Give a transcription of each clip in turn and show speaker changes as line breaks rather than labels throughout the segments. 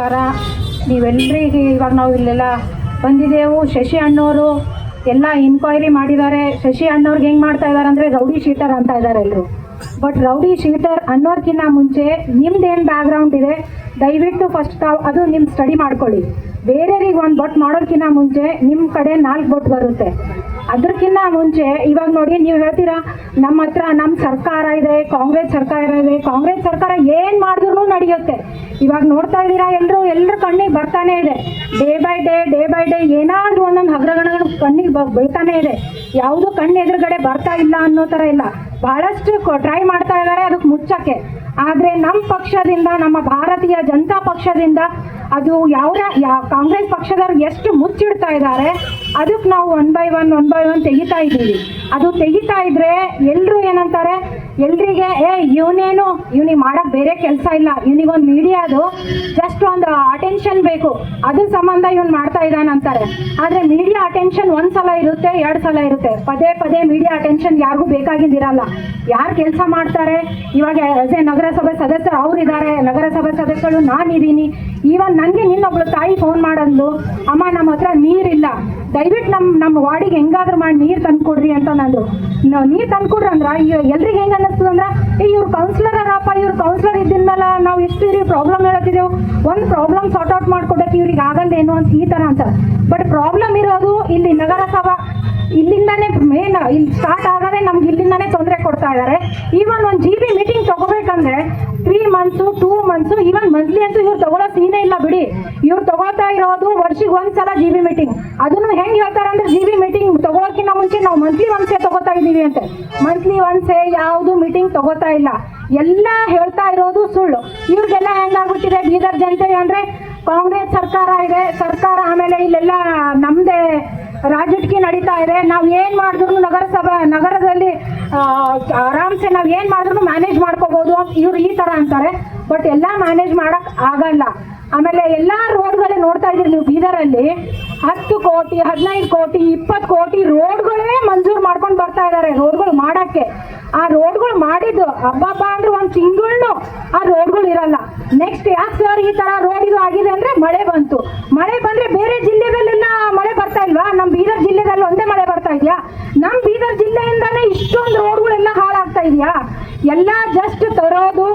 ನಮಸ್ಕಾರ. ನೀವೆಲ್ಲರಿಗೆ ಇವಾಗ ನಾವು ಇಲ್ಲೆಲ್ಲ ಬಂದಿದ್ದೆವು. ಶಶಿ ಅಣ್ಣವರು ಎಲ್ಲ ಇನ್ಕ್ವೈರಿ ಮಾಡಿದ್ದಾರೆ. ಶಶಿ ಅಣ್ಣವ್ರಿಗೆ ಹೆಂಗೆ ಮಾಡ್ತಾ ಇದ್ದಾರೆ ಅಂದರೆ ರೌಡಿ ಶೀಟರ್ ಅಂತ ಇದ್ದಾರೆ ಎಲ್ಲರೂ ಬಟ್ ರೌಡಿ ಶೀಟರ್ ಅನ್ನೋರ್ಕಿನ್ನ ಮುಂಚೆ ನಿಮ್ದೇನು ಬ್ಯಾಕ್ಗ್ರೌಂಡ್ ಇದೆ? ದಯವಿಟ್ಟು ಫಸ್ಟ್ ತಾವು ಅದು ನಿಮ್ಮ ಸ್ಟಡಿ ಮಾಡ್ಕೊಳ್ಳಿ. ಬೇರೆಯವ್ರಿಗೆ ಒಂದು ಬೊಟ್ ಮಾಡೋರ್ಕಿನ್ನ ಮುಂಚೆ ನಿಮ್ಮ ಕಡೆ ನಾಲ್ಕು ಬೊಟ್ ಬರುತ್ತೆ. ಅದಕ್ಕಿಂತ ಮುಂಚೆ, ಇವಾಗ ನೋಡಿ ನೀವು ಹೇಳ್ತೀರಾ, ನಮ್ಮ ಹತ್ರ ನಮ್ಮ ಸರ್ಕಾರ ಇದೆ, ಕಾಂಗ್ರೆಸ್ ಸರ್ಕಾರ ಇದೆ, ಕಾಂಗ್ರೆಸ್ ಸರ್ಕಾರ ಏನು ಮಾಡಿದ್ರು ನಡೆಯುತ್ತೆ. ಇವಾಗ ನೋಡ್ತಾ ಇದ್ದೀರಾ ಎಲ್ಲರೂ ಎಲ್ಲರ ಕಣ್ಣಿಗೆ ಬರ್ತಾನೆ ಇದೆ. Day by day day by day ಏನಾದರೂ ಒಂದೊಂದು ಹಗ್ರಗಣಗಳು ಕಣ್ಣಿಗೆ ಬೀಳ್ತಾನೆ ಇದೆ. ಯಾವುದು ಕಣ್ಣು ಎದುರುಗಡೆ ಬರ್ತಾ ಇಲ್ಲ ಅನ್ನೋ ಥರ ಇಲ್ಲ. ಬಹಳಷ್ಟು ಟ್ರೈ ಮಾಡ್ತಾ ಇದ್ದಾರೆ ಅದಕ್ಕೆ ಮುಚ್ಚಕ್ಕೆ. ಆದರೆ ನಮ್ಮ ಪಕ್ಷದಿಂದ, ನಮ್ಮ ಭಾರತೀಯ ಪಕ್ಷದಿಂದ ಅದು ಯಾವ ಕಾಂಗ್ರೆಸ್ ಪಕ್ಷದವ್ರು ಎಷ್ಟು ಮುಚ್ಚಿಡ್ತಾ ಇದ್ದಾರೆ, ಅದಕ್ಕೆ ನಾವು one by one one by one ತೆಗಿತಾ ಇದ್ದೀವಿ. ಅದು ತೆಗಿತಾ ಇದ್ರೆ ಎಲ್ಲರೂ ಏನಂತಾರೆ ಎಲ್ರಿಗೆ, ಏ, ಇವನೇನು, ಇವ್ನಿಗೆ ಮಾಡಕ್ ಬೇರೆ ಕೆಲಸ ಇಲ್ಲ. ಇವನಿಗೊಂದು ಮೀಡಿಯಾದು ಜಸ್ಟ್ ಒಂದು ಅಟೆನ್ಷನ್ ಬೇಕು. ಅದ್ರ ಸಂಬಂಧ ಇವನು ಮಾಡ್ತಾ ಇದ್ದಾನಂತಾರೆ ಆದರೆ ಮೀಡಿಯಾ ಅಟೆನ್ಷನ್ ಒಂದು ಸಲ ಇರುತ್ತೆ, ಎರಡು ಸಲ ಇರುತ್ತೆ. ಪದೇ ಪದೇ ಮೀಡಿಯಾ ಅಟೆನ್ಷನ್ ಯಾರಿಗೂ ಬೇಕಾಗಿದ್ದಿರಲ್ಲ. ಯಾರು ಕೆಲಸ ಮಾಡ್ತಾರೆ? ಇವಾಗ ಆಸ್ ಎ ನಗರಸಭೆ ಸದಸ್ಯರು ಅವರಿದ್ದಾರೆ. ನಗರಸಭೆ ಸದಸ್ಯರು ನಾನಿದ್ದೀನಿ. ಈವನ್ ನನಗೆ ನಿನ್ನೊಬ್ಳು ತಾಯಿ ಫೋನ್ ಮಾಡಂದು ಅಮ್ಮ ನಮ್ಮ ಹತ್ರ ನೀರಿಲ್ಲ. ದಯವಿಟ್ಟು ನಮ್ಮ ನಮ್ಮ ವಾರ್ಡಿಗೆ ಹೆಂಗಾದ್ರೂ ಮಾಡಿ ನೀರು ತಂದ್ಕೊಡ್ರಿ ಅಂತ ನಾನು ನೀರು ತಂದ್ಕೊಡ್ರಿ ಅಂದ್ರೆ ಎಲ್ರಿಗೆ ಹೆಂಗೆ ಅನ್ನಿಸ್ತದಂದ್ರೆ ಈ ಇವ್ರು ಕೌನ್ಸಿಲರ್ ಅರಪ್ಪ, ಇವ್ರು ಕೌನ್ಸಿಲರ್ ಇದ್ದಿದ್ಮೇಲೆ ನಾವು ಎಷ್ಟು ಇವ್ರಿಗೆ ಪ್ರಾಬ್ಲಮ್ ಹೇಳತ್ತಿದ್ದೆವು. ಒಂದು ಪ್ರಾಬ್ಲಮ್ ಸಾರ್ಟ್ ಔಟ್ ಮಾಡ್ಕೊಡಕ್ಕೆ ಇವ್ರಿಗೆ ಆಗಲ್ಲೇನು ಅಂತ ಈ ಥರ ಅಂತ ಬಟ್ ಪ್ರಾಬ್ಲಮ್ ಇರೋದು ಇಲ್ಲಿ ನಗರಸಭಾ. ಇಲ್ಲಿಂದಾನೇ ಮೇನ್ ಇಲ್ಲಿ ಸ್ಟಾರ್ಟ್ ಆಗದೆ ನಮ್ಗೆ ಇಲ್ಲಿಂದಾನೇ ತೊಂದರೆ ಕೊಡ್ತಾ ಇದ್ದಾರೆ ಈವನ್ ಒಂದು G B meeting ತಗೋಬೇಕಂದ್ರೆ months two months even monthly ಅಂತೂ ಇವ್ರು ತಗೊಳ್ಳೋ ಸೀನೇ ಇಲ್ಲ ಬಿಡಿ. ಇವ್ರು ತಗೋತಾ ಇರೋದು ವರ್ಷಿಗೆ ಒಂದ್ಸಲ ಜಿ ಬಿ ಮೀಟಿಂಗ್ ಅದನ್ನು ಹೆಂಗೆ ಹೇಳ್ತಾರೆ ಅಂದ್ರೆ ಜಿ ಬಿ ಮೀಟಿಂಗ್ ತಗೊಳಕ್ಕಿಂತ ಮುಂಚೆ ನಾವು ಮಂತ್ಲಿ ಒನ್ಸೆ ತಗೋತಾ ಇದ್ದೀವಿ ಅಂತ. ಮಂತ್ಲಿ ಒನ್ಸೆ ಯಾವುದು ಮೀಟಿಂಗ್ ತಗೋತಾ ಇಲ್ಲ. ಎಲ್ಲ ಹೇಳ್ತಾ ಇರೋದು ಸುಳ್ಳು. ಇವ್ರಿಗೆಲ್ಲ ಹೆಂಗಾಗ್ಬಿಟ್ಟಿದೆ ಬೀದರ್ ಜನತೆ ಅಂದ್ರೆ ಕಾಂಗ್ರೆಸ್ ಸರ್ಕಾರ ಇದೆ. ಸರ್ಕಾರ ಆಮೇಲೆ ಇಲ್ಲೆಲ್ಲ ನಮ್ದೇ ರಾಜಕೀಯ ನಡೀತಾ ಇದೆ. ನಾವು ಏನು ಮಾಡಿದ್ರು ನಗರಸಭಾ, ನಗರದಲ್ಲಿ ಆರಾಮ್ಸೆ ನಾವು ಏನು ಮಾಡಿದ್ರು ಮ್ಯಾನೇಜ್ ಮಾಡ್ಕೋಬಹುದು ಇವ್ರು ಈ ಥರ ಅಂತಾರೆ. ಬಟ್ ಎಲ್ಲ ಮ್ಯಾನೇಜ್ ಮಾಡಕ್ ಆಗಲ್ಲ. ಆಮೇಲೆ ಎಲ್ಲ ರೋಡ್ಗಳೇ ನೋಡ್ತಾ ಇದ್ದೀರಿ ನೀವು ಬೀದರಲ್ಲಿ ಹತ್ತು ಕೋಟಿ, ಹದಿನೈದು ಕೋಟಿ, ಇಪ್ಪತ್ತು ಕೋಟಿ ರೋಡ್ಗಳೇ ಮಂಜೂರು ಮಾಡ್ಕೊಂಡು ಬರ್ತಾ ಇದ್ದಾರೆ ರೋಡ್ಗಳು ಮಾಡಕ್ಕೆ. ಆ ರೋಡ್ಗಳು ಮಾಡಿದ್ದು ಹಬ್ಬಬ್ಬ ಅಂದ್ರೆ ಒಂದು ತಿಂಗಳು ಆ ರೋಡ್ಗಳು ಇರಲ್ಲ. ನೆಕ್ಸ್ಟ್ ಯಾಕೆ ಸರ್ ಈ ತರ ರೋಡ್ ಇದು ಆಗಿದೆ ಅಂದ್ರೆ ಮಳೆ ಬಂತು. ಮಳೆ ಬಂದ್ರೆ ಬೇರೆ ಜಿಲ್ಲೆಗಳೆಲ್ಲ ಮಳೆ ಬರ್ತಾ ಇಲ್ವಾ ನಮ್ಮ ಬೀದರ್ ಜಿಲ್ಲೆದಲ್ಲಿ ಒಂದೇ ಮಳೆ ಬರ್ತಾ ಇದೆಯಾ? ನಮ್ಮ ಬೀದರ್ ಜಿಲ್ಲೆಯಿಂದಾನೇ ಇಷ್ಟೊಂದು ರೋಡ್ಗಳೆಲ್ಲ ಹಾಳಾಗ್ತಾ ಇದೆಯಾ? ಎಲ್ಲ ಜಸ್ಟ್ ತರೋದು,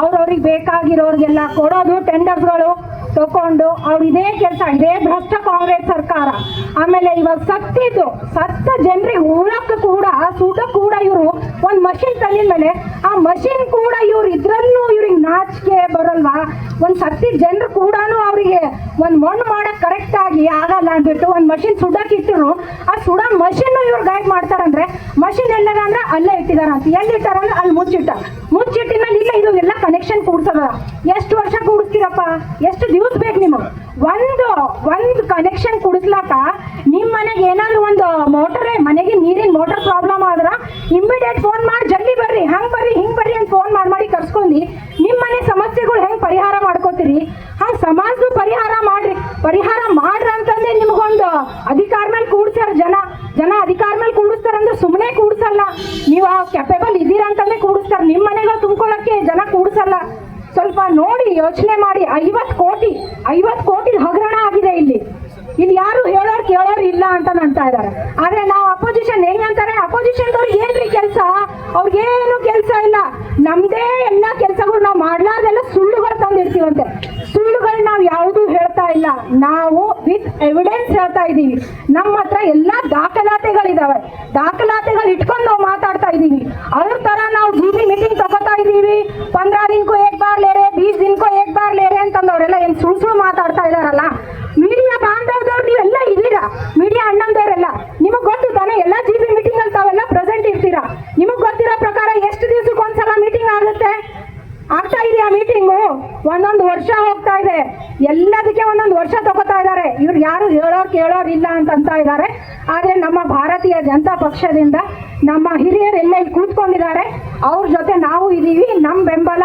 ಅವ್ರವ್ರಿಗೆ ಬೇಕಾಗಿರೋರಿಗೆಲ್ಲ ಕೊಡೋದು ಟೆಂಡರ್ಸ್ಗಳು ತಕೊಂಡು ಅವ್ರು ಇದೇ ಕೆಲಸ, ಇದೇ ಭ್ರಷ್ಟ ಕಾಂಗ್ರೆಸ್ ಸರ್ಕಾರ. ಆಮೇಲೆ ಇವಾಗ ಸತ್ತಿದ್ದು, ಸತ್ತ ಜನರಿಗೆ ಉಳಕ್ಕೆ ಕೂಡ ಸುಡ ಕೂಡ ಇವರು ಒಂದು ಮಷಿನ್ ತಂದಿದ ಮೇಲೆ, ಆ ಮಷಿನ್ ಕೂಡ ಇವ್ರು ಇದ್ರಲ್ಲೂ ಇವ್ರಿಗೆ ನಾಚಿಕೆ ಬರಲ್ವಾ? ಒಂದು ಸತ್ತಿದ ಜನರು ಕೂಡ ಅವರಿಗೆ ಒಂದು ಮಣ್ಣು ಮಾಡಕ್ ಆಗಿ ಆಗಲ್ಲ ಅಂದ್ಬಿಟ್ಟು ಒಂದು ಮಷಿನ್ ಸುಡಕ್ಕೆ ಇಟ್ಟರು ಆ ಸುಡ ಮಷಿನ್ ಇವ್ರು ಗೈಡ್ ಮಾಡ್ತಾರಂದ್ರೆ ಮಷಿನ್ ಎಲ್ಲದ ಅಂದ್ರೆ ಅಲ್ಲೇ ಇಟ್ಟಿದಾರ ಅಂತ. ಎಲ್ಲಿ ಇಟ್ಟಾರ ಅಂದ್ರೆ ಅಲ್ಲಿ ಮುಚ್ಚಿಟ್ಟ. ಮುಚ್ಚಿಟ್ಟಿನ ಇಲ್ಲ ಇದು ಎಲ್ಲ ಕನೆಕ್ಷನ್ ಕೂಡ್ಸದ ಎಷ್ಟು ವರ್ಷ ಕೂಡಿಸ್ತೀರಪ್ಪ? ಎಷ್ಟು ದಿವಸ ಬೇಕು ನಿಮಗೆ? ಒಂದು ಒಂದು ಕನೆಕ್ಷನ್ ಕುಡಿಸ್ಲಾಕ ನಿಮ್ಮ ಮನೆಗೆ ಏನಾದ್ರು ಒಂದು ಮೋಟರೇ ಮನೆಗೆ ನೀರಿನ ಮೋಟರ್ ಪ್ರಾಬ್ಲಮ್ ಆದ್ರ ಇಮ್ಮಿಡಿಯೇಟ್ ಫೋನ್ ಮಾಡಿ, ಜಲ್ದಿ ಬರ್ರಿ, ಹಂಗ್ ಬರ್ರಿ, ಹಿಂಗ್ ಬರ್ರಿ ಅಂತ ಫೋನ್ ಮಾಡಿ ಮಾಡಿ ಕರ್ಸ್ಕೊಂಡಿ ನಿಮ್ಮ ಮನೆ ಸಮಸ್ಯೆಗಳು ಹೆಂಗ್ ಪರಿಹಾರ ಮಾಡ್ಕೋತೀರಿ? ಹಂಗ್ ಸಮಾಜದ ಪರಿಹಾರ ಮಾಡ್ರಿ. ಪರಿಹಾರ ಮಾಡ್ರಿ ಅಂತಂದ್ರೆ ನಿಮ್ಗೊಂದು ಅಧಿಕಾರ ಮೇಲೆ ಕೂಡ್ಸ್ಯಾರ ಜನ ಜನ ಅಧಿಕಾರ ಮೇಲೆ ಕೂಡಿಸ್ತಾರ ಅಂದ್ರೆ ಸುಮ್ಮನೆ ಕೂಡ್ಸಲ್ಲ ನೀವು ಕೆಪೇಬಲ್ ಇದ್ದೀರಾ ಅಂತಂದ್ರೆ ಕೂಡಿಸ್ತಾರೆ. ನಿಮ್ಮ ಮನೆಗಳು ತುಂಬ್ಕೊಳ್ಳೋಕ್ಕೆ ಜನ ಕೂಡಿಸಲ್ಲ. ಸ್ವಲ್ಪ ನೋಡಿ, ಯೋಚನೆ ಮಾಡಿ. ಐವತ್ತು ಕೋಟಿ ಐವತ್ತು ಕೋಟಿ ಹಗರಣ ಆಗಿದೆ ಇಲ್ಲಿ. ಇಲ್ಲಿ ಯಾರು ಹೇಳೋರು ಕೇಳೋರು ಇಲ್ಲ ಅಂತ ಅಂತಾ ಇದ್ದಾರೆ. ಆದ್ರೆ ನಾವು ಅಪೋಸಿಷನ್ ಹೆಂಗಂತಾರೆ ಅಪೋಸಿಷನ್ ಅವ್ರಿಗೆ ಏನ್ರಿ ಕೆಲಸ? ಅವ್ರಿಗೇನು ಕೆಲಸ ಇಲ್ಲ. ನಮ್ದೇ ಎಲ್ಲ ಕೆಲಸಗಳು ನಾವು ಮಾಡ್ಲಾರ್ದೆಲ್ಲ ಸುಳ್ಳುಗಳು ತಂದಿರ್ತೀವಂತೆ. ಸುಳ್ಳುಗಳು ನಾವು ಯಾವುದು ಹೇಳ್ತಾ ಇಲ್ಲ. ನಾವು ವಿತ್ ಎವಿಡೆನ್ಸ್ ಹೇಳ್ತಾ ಇದ್ದೀವಿ. ನಮ್ಮ ಹತ್ರ ಎಲ್ಲ ದಾಖಲಾತಿಗಳಿದಾವೆ. ದಾಖಲಾತಿಗಳು ಇಟ್ಕೊಂಡು ನಾವು ಮಾತಾಡ್ತಾ ಇದ್ದೀವಿ. ಅವ್ರ ತರ ನಾವು ಜಿ ಮೀಟಿಂಗ್ ತಗೋತಾ ಇದ್ದೀವಿ. ಪಂದ್ರ ದಿನಕ್ಕೂ ಏಕ್ ಬಾರ್ ಲೇರೆ ಬೀಸ್ ದಿನಕ್ಕೂ ಏಕ್ ಬಾರ್ ಲೇರೆ ಅಂತಂದವರೆಲ್ಲ ಏನ್ ಸುಳ್ಳು ಸುಳ್ಳು ಮಾತಾಡ್ತಾ ಇದಾರಲ್ಲ? ಮೀಡಿಯಾ ಬಾಂಧವದವ್ರು ನೀವೆಲ್ಲ ಇದ್ದೀರಾ? ಮೀಡಿಯಾ ಅಣ್ಣಂದವರೆಲ್ಲ. ನಿಮಗೆ ಗೊತ್ತು ತಾನೇ ಎಲ್ಲ ಜಿ ಬಿ ಮೀಟಿಂಗ್ ಅಲ್ಲಿ ತಾವೆಲ್ಲ ಪ್ರೆಸೆಂಟ್ ಇರ್ತೀರಾ? ನಿಮಗೆ ಗೊತ್ತಿರೋ ಪ್ರಕಾರ ಎಷ್ಟು ದಿವಸಕ್ಕೆ ಒಂದ್ಸಲ ಮೀಟಿಂಗ್ ಆಗುತ್ತೆ? ಆಗ್ತಾ ಇದೆಯಾ ಮೀಟಿಂಗು ಒಂದೊಂದು ವರ್ಷ ಇದೆ ಎಲ್ಲದಕ್ಕೆ ಒಂದೊಂದು ವರ್ಷ ತಗೋತಾ ಇದ್ದಾರೆ. ಇವ್ರು ಯಾರು ಹೇಳೋರ್ ಕೇಳೋರ್ ಇಲ್ಲ ಅಂತ ಇದ್ದಾರೆ. ಆದ್ರೆ ನಮ್ಮ ಭಾರತೀಯ ಜನತಾ ಪಕ್ಷದಿಂದ ನಮ್ಮ ಹಿರಿಯರೆಲ್ಲ ಇಲ್ಲಿ ಕೂತ್ಕೊಂಡಿದ್ದಾರೆ, ಅವ್ರ ಜೊತೆ ನಾವು ಇದೀವಿ ನಮ್ಮ ಬೆಂಬಲ